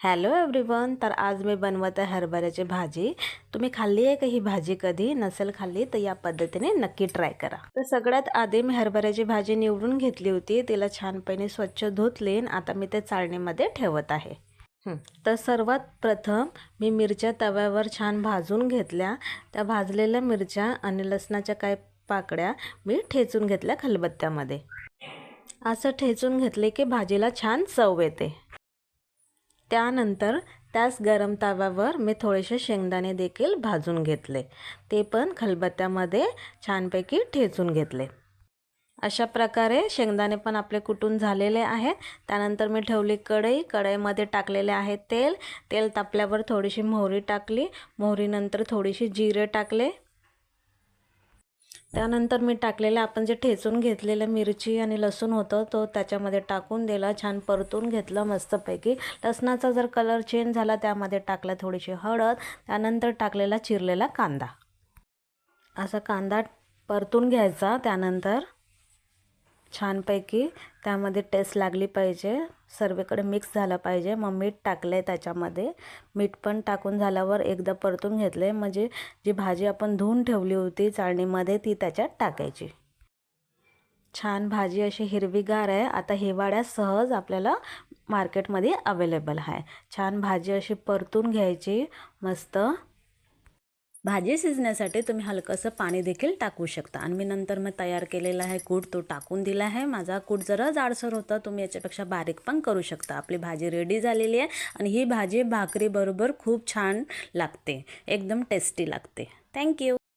Hello everyone तर आज मी बनवत आहे हरभऱ्याची भाजी. तुम्ही खाल्ली आहे का ही भाजी कधी? नसेल खाल्ली तर या पद्धतीने नक्की ट्राय करा. तर सगळ्यात आधी मी हरभऱ्याची भाजी निवडून घेतली होती. तिला छानपणे स्वच्छ धुतलीन आता मी ते चाळणीमध्ये ठेवत आहे. तर सर्वात प्रथम मी मिरच्या तव्यावर छान भाजून घेतल्या. त्या भाजलेल्या मिरच्या आणि लसणाच्या काही पाकड्या मी ठेचून घेतल्या खलबत्त्यामध्ये. असं ठेचून घेतले की भाजीला छान चव येते. त्यानंतर त्याच गरम तव्यावर मी थोडेसे शेंगदाणे देखील भाजून घेतले. ते पण खलबत्त्यामध्ये छानपैकी ठेचून घेतले. अशा प्रकारे शेंगदाणे पण आपले कुटून झालेले आहेत. त्यानंतर मी ठेवली कढई. कढईमध्ये टाकलेले आहे तेल. तेल तापल्यावर थोडीशी मोहरी टाकली. मोहरीनंतर थोडीशी जिरे टाकले. त्यानंतर मी टाकलेलं आपण जे ठेचून घेतलेलं मिरची आणि लसूण होतं तो त्याच्यामध्ये टाकून दिला छान परतून घेतलं मस्तपैकी. लसणाचा जर कलर चेंज झाला त्यामध्ये टाकला थोडीशी हळद त्यानंतर टाकलेला चिरलेला कांदा. असा कांदा परतून घ्यायचा त्यानंतर. छानपैकी त्यामध्ये टेस्ट लागली पाहिजे. सर्वेकडे मिक्स झाला पाहिजे. मग मीठ टाकलं आहे त्याच्यामध्ये. मीठ पण टाकून झाल्यावर एकदा परतून घेतलं आहे म्हणजे जी भाजी आपण धुवून ठेवली होती चाळणीमध्ये ती त्याच्यात टाकायची. छान भाजी अशी हिरवीगार आहे. आता हिवाळ्यात सहज आपल्याला मार्केटमध्ये अवेलेबल आहे. छान भाजी अशी परतून घ्यायची. मस्त. भाजी शिजण्यासाठी तुम्ही हलकंसं पाणी देखील टाकू शकता. आणि मी नंतर मग तयार केलेला आहे कूट तो टाकून दिला आहे. माझा कूट जरा जाडसर होता तुम्ही याच्यापेक्षा बारीक पण करू शकता. आपली भाजी रेडी झालेली आहे आणि ही भाजी भाकरीबरोबर खूप छान लागते. एकदम टेस्टी लागते. थँक्यू